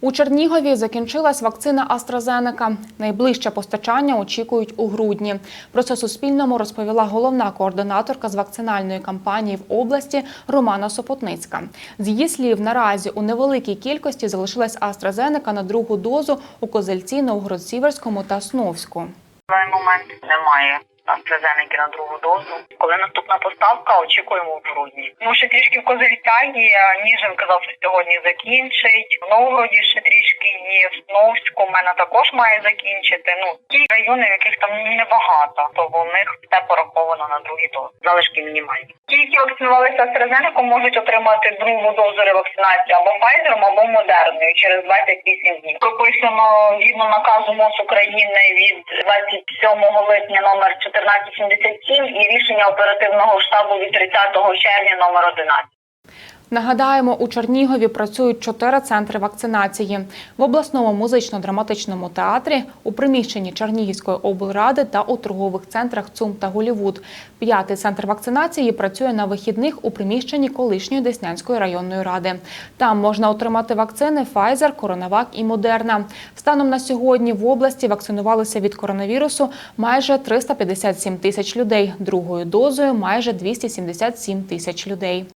У Чернігові закінчилась вакцина AstraZeneca. Найближче постачання очікують у грудні. Про це Суспільному розповіла головна координаторка з вакцинальної кампанії в області Романа Сопотницька. З її слів, наразі у невеликій кількості залишилась AstraZeneca на другу дозу у Козельці, Новгород-Сіверському та Сновську. На момент немає AstraZeneca на другу дозу. Коли наступна поставка, очікуємо в грудні. Тому що трішки в Козельця є. Ніжин казав, що сьогодні закінчить. В Новгороді ще трішки є. В Сновську в мене також має закінчити. Ну ті райони, в яких там небагато, то в них все пораховано на другий доз. Залишки мінімальні. Ті, які вакцинувалися AstraZeneca, можуть отримати другу дозу ревакцинації або Pfizer, або Модерною через 28 днів. Прописано згідно наказу МОЗ України від 27 липня номер 1477 і рішення оперативного штабу від 30 червня номер 11. Нагадаємо, у Чернігові працюють чотири центри вакцинації в обласному музично-драматичному театрі, у приміщенні Чернігівської облради та у торгових центрах ЦУМ та Голівуд. П'ятий центр вакцинації працює на вихідних у приміщенні колишньої Деснянської районної ради. Там можна отримати вакцини Pfizer, Коронавак і Модерна. Станом на сьогодні в області вакцинувалися від коронавірусу майже 357 тисяч людей. Другою дозою майже 277 тисяч людей.